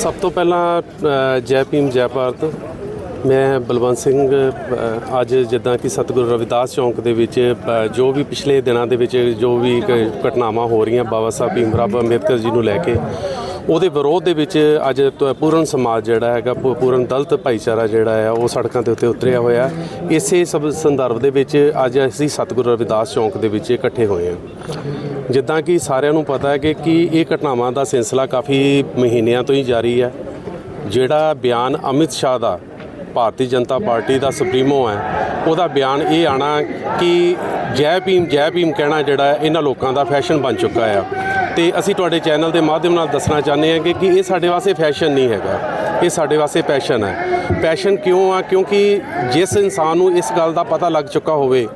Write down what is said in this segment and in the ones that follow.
ਸਭ ਤੋਂ ਪਹਿਲਾਂ ਜੈ ਭੀਮ ਜੈ ਭਾਰਤ। ਮੈਂ ਬਲਵੰਤ ਸਿੰਘ ਅ, ਅੱਜ ਜਿੱਦਾਂ ਕਿ ਸਤਿਗੁਰੂ ਰਵਿਦਾਸ ਚੌਂਕ ਦੇ ਵਿੱਚ ਜੋ ਵੀ ਪਿਛਲੇ ਦਿਨਾਂ ਦੇ ਵਿੱਚ ਜੋ ਵੀ ਘਟਨਾਵਾਂ ਹੋ ਰਹੀਆਂ ਬਾਬਾ ਸਾਹਿਬ ਭੀਮ ਰਾਵ ਅੰਬੇਦਕਰ ਜੀ ਨੂੰ ਲੈ ਕੇ ਉਹਦੇ ਵਿਰੋਧ ਦੇ ਵਿੱਚ ਅੱਜ ਤ- ਪੂਰਨ ਸਮਾਜ ਜਿਹੜਾ ਹੈਗਾ, ਪੂ- ਪੂਰਨ ਦਲਤ ਭਾਈਚਾਰਾ ਜਿਹੜਾ ਹੈ, ਉਹ ਸੜਕਾਂ ਦੇ ਉੱਤੇ ਉਤਰਿਆ ਹੋਇਆ ਇਸੇ ਸਭ ਸੰਦਰਭ ਦੇ ਵਿੱਚ ਅੱਜ ਅਸੀਂ ਸਤਿਗੁਰੂ ਰਵਿਦਾਸ ਚੌਂਕ ਦੇ ਵਿੱਚ ਇਕੱਠੇ ਹੋਏ ਹਾਂ। ਜਿੱਦਾਂ ਕਿ ਸਾਰਿਆਂ ਨੂੰ ਪਤਾ ਹੈ ਕਿ ਕਿ ਇਹ ਘਟਨਾਵਾਂ ਦਾ ਸਿਲਸਿਲਾ ਕਾਫੀ ਮਹੀਨਿਆਂ ਤੋਂ ਹੀ ਜਾਰੀ ਹੈ। ਜਿਹੜਾ ਬਿਆਨ ਅਮਿਤ ਸ਼ਾਹ ਦਾ ਭਾਰਤੀ ਜਨਤਾ ਪਾਰਟੀ ਦਾ ਸੁਪਰੀਮੋ ਹੈ, ਉਹਦਾ ਬਿਆਨ ਇਹ ਆਣਾ ਕਿ ਜੈ ਭੀਮ ਜੈ ਭੀਮ ਕਹਿਣਾ ਜਿਹੜਾ ਇਹਨਾਂ ਲੋਕਾਂ ਦਾ ਫੈਸ਼ਨ ਬਣ ਚੁੱਕਾ ਆ। ਤੇ ਅਸੀਂ ਤੁਹਾਡੇ ਚੈਨਲ ਦੇ ਮਾਧਿਅਮ ਨਾਲ ਦੱਸਣਾ ਚਾਹੁੰਦੇ ਹਾਂ ਕਿ ਕਿ ਇਹ ਸਾਡੇ ਵਾਸਤੇ ਫੈਸ਼ਨ ਨਹੀਂ ਹੈਗਾ। ਇਹ ਸਾਡੇ ਵਾਸਤੇ ਪੈਸ਼ਨ ਹੈ। ਪੈਸ਼ਨ ਕਿਉਂ ਆ? ਕਿਉਂਕਿ ਜਿਸ ਇਨਸਾਨ ਨੂੰ ਇਸ ਗੱਲ ਦਾ ਪਤਾ ਲੱਗ ਚੁੱਕਾ ਹੋਵੇ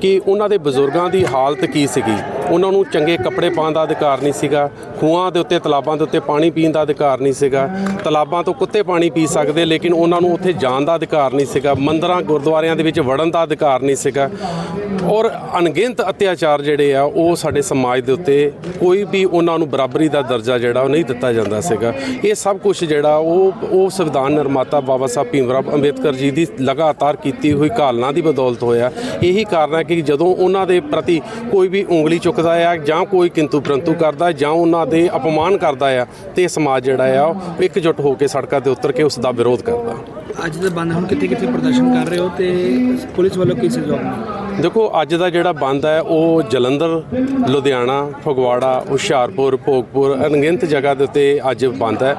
ਕਿ ਉਹਨਾਂ ਦੇ ਬਜ਼ੁਰਗਾਂ ਦੀ ਹਾਲਤ ਕੀ ਸੀਗੀ ਉਹਨਾਂ ਨੂੰ ਚੰਗੇ ਕੱਪੜੇ ਪਾਉਣ ਦਾ ਅਧਿਕਾਰ ਨਹੀਂ ਸੀਗਾ, ਖੂਹਾਂ ਦੇ ਉੱਤੇ, ਤਲਾਬਾਂ ਦੇ ਉੱਤੇ ਪਾਣੀ ਪੀਣ ਦਾ ਅਧਿਕਾਰ ਨਹੀਂ ਸੀਗਾ। ਤਲਾਬਾਂ ਤੋਂ ਕੁੱਤੇ ਪਾਣੀ ਪੀ ਸਕਦੇ, ਲੇਕਿਨ ਉਹਨਾਂ ਨੂੰ ਉੱਥੇ ਜਾਣ ਦਾ ਅਧਿਕਾਰ ਨਹੀਂ ਸੀਗਾ, ਮੰਦਰਾਂ, ਗੁਰਦੁਆਰਿਆਂ ਦੇ ਵਿੱਚ ਵੜਨ ਦਾ ਅਧਿਕਾਰ ਨਹੀਂ ਸੀਗਾ। ਔਰ ਅਣਗਿਣਤ ਅਤਿਆਚਾਰ ਜਿਹੜੇ ਆ, ਉਹ ਸਾਡੇ ਸਮਾਜ ਦੇ ਉੱਤੇ ਕੋਈ ਵੀ ਉਹਨਾਂ ਨੂੰ ਬਰਾਬਰੀ ਦਾ ਦਰਜਾ ਜਿਹੜਾ, ਉਹ ਨਹੀਂ ਦਿੱਤਾ ਜਾਂਦਾ ਸੀਗਾ। ਇਹ ਸਭ ਕੁਝ ਜਿਹੜਾ, ਉਹ ਉਹ ਸੰਵਿਧਾਨ ਨਿਰਮਾਤਾ ਬਾਬਾ ਸਾਹਿਬ ਭੀਮਰਾਵ ਅੰਬੇਦਕਰ ਜੀ ਦੀ ਲਗਾਤਾਰ ਕੀਤੀ ਹੋਈ ਕਾਲਨਾ ਦੀ ਬਦੌਲਤ ਹੋਇਆ। ਇਹੀ ਕਾਰਨ ਹੈ ਕਿ ਜਦੋਂ ਉਹਨਾਂ ਦੇ ਪ੍ਰਤੀ ਕੋਈ ਵੀ ਉਂਗਲੀ ਚੁੱਕ ਚੁੱਕਦਾ ਆ ਜਾਂ ਕੋਈ ਕਿੰਤੂ ਪ੍ਰੰਤੂ ਕਰਦਾ ਜਾਂ ਉਹਨਾਂ ਦੇ ਅਪਮਾਨ ਕਰਦਾ ਆ ਤੇ ਸਮਾਜ ਜਿਹੜਾ ਆ ਉਹ ਇਕਜੁੱਟ ਹੋ ਕੇ ਸੜਕਾਂ ਤੇ ਉਤਰ ਕੇ ਉਸ ਦਾ ਵਿਰੋਧ ਕਰਦਾ। ਅੱਜ ਦਾ ਬੰਦ ਹੁਣ ਕਿੱਥੇ ਕਿੱਥੇ ਪ੍ਰਦਰਸ਼ਨ ਕਰ ਰਹੇ ਹੋ ਤੇ ਪੁਲਿਸ ਵੱਲੋਂ ਕੀ ਸਹਿਯੋਗ? ਮਿਲਿਆ ਦੇਖੋ ਅੱਜ ਦਾ ਜਿਹੜਾ ਬੰਦ ਹੈ ਉਹ ਜਲੰਧਰ ਲੁਧਿਆਣਾ ਫਗਵਾੜਾ ਹੁਸ਼ਿਆਰਪੁਰ ਭੋਗਪੁਰ ਅਣਗਿਣਤ ਜਗ੍ਹਾ ਦੇ ਉੱਤੇ ਅੱਜ ਬੰਦ ਹੈ।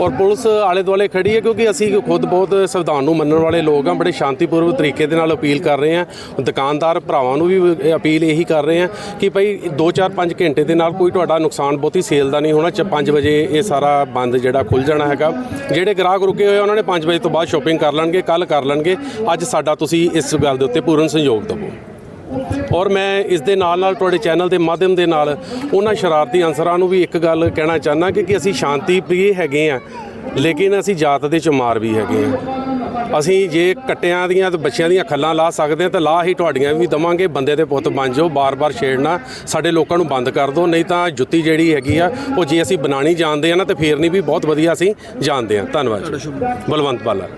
ਔਰ ਪੁਲਿਸ ਆਲੇ ਦੁਆਲੇ ਖੜੀ ਹੈ ਕਿਉਂਕਿ ਅਸੀਂ ਖੁਦ ਬਹੁਤ ਸੰਵਿਧਾਨ ਨੂੰ ਮੰਨਣ ਵਾਲੇ ਲੋਕ ਹਾਂ ਬੜੇ ਸ਼ਾਂਤੀਪੂਰਵਕ ਤਰੀਕੇ ਦੇ ਨਾਲ ਅਪੀਲ ਕਰ ਰਹੇ ਹਾਂ। ਦੁਕਾਨਦਾਰ ਭਰਾਵਾਂ ਨੂੰ ਵੀ ਅਪੀਲ ਇਹੀ ਕਰ ਰਹੇ ਹਾਂ ਕਿ ਭਾਈ 2-4-5 ਘੰਟੇ ਦੇ ਨਾਲ ਕੋਈ ਤੁਹਾਡਾ ਨੁਕਸਾਨ ਬਹੁਤੀ ਸੇਲ ਦਾ ਨਹੀਂ ਹੋਣਾ ਚ 5 ਵਜੇ ਇਹ ਸਾਰਾ ਬੰਦ ਜਿਹੜਾ ਖੁੱਲ ਜਾਣਾ ਹੈਗਾ। ਜਿਹੜੇ ਗ੍ਰਾਹਕ ਰੁਕੇ ਹੋਏ ਆ, ਉਹਨਾਂ ਨੇ 5 ਵਜੇ ਤੋਂ ਬਾਅਦ ਸ਼ਾਪਿੰਗ ਕਰ ਲੈਣਗੇ ਕੱਲ ਕਰ ਲੈਣਗੇ। ਅੱਜ ਸਾਡਾ ਤੁਸੀਂ ਇਸ ਗੱਲ ਦੇ ਉੱਤੇ ਪੂਰਨ ਸਹਿਯੋਗ ਦਿਵੋ। ਔਰ ਮੈਂ ਇਸ ਦੇ ਨਾਲ ਨਾਲ ਤੁਹਾਡੇ ਚੈਨਲ ਦੇ ਮਾਧਿਅਮ ਦੇ ਨਾਲ ਉਹਨਾਂ ਸ਼ਰਾਰਤੀ ਅਨਸਰਾਂ ਨੂੰ ਵੀ ਇੱਕ ਗੱਲ ਕਹਿਣਾ ਚਾਹੁੰਦਾ ਕਿ ਕਿ ਅਸੀਂ ਸ਼ਾਂਤੀ ਪ੍ਰਿਯ ਹੈਗੇ ਆ, ਲੇਕਿਨ ਅਸੀਂ ਜਾਤ ਦੇ ਚਮਾਰ ਵੀ ਹੈਗੇ ਆ। ਅਸੀਂ ਜੇ ਕੱਟਿਆਂ ਦੀਆਂ ਤੇ ਬੱਚਿਆਂ ਦੀਆਂ ਖੱਲਾਂ ਲਾ ਸਕਦੇ ਹਾਂ ਤਾਂ ਲਾ ਹੀ ਤੁਹਾਡੀਆਂ ਵੀ ਦਵਾਂਗੇ, ਬੰਦੇ ਦੇ ਪੁੱਤ ਬਣ ਜਾਓ, ਬਾਰ-ਬਾਰ ਛੇੜਨਾ, ਸਾਡੇ ਲੋਕਾਂ ਨੂੰ ਬੰਦ ਕਰ ਦਿਓ, ਨਹੀਂ ਤਾਂ ਜੁੱਤੀ ਜਿਹੜੀ ਹੈਗੀ ਆ, ਉਹ ਜੇ ਅਸੀਂ ਬਣਾਣੀ ਜਾਣਦੇ ਆ ਨਾ ਤੇ ਫੇਰ ਨਹੀਂ ਵੀ ਬਹੁਤ ਵਧੀਆ ਅਸੀਂ ਜਾਣਦੇ ਆ। ਧੰਨਵਾਦ ਬਲਵੰਤ ਬਾਲਾ।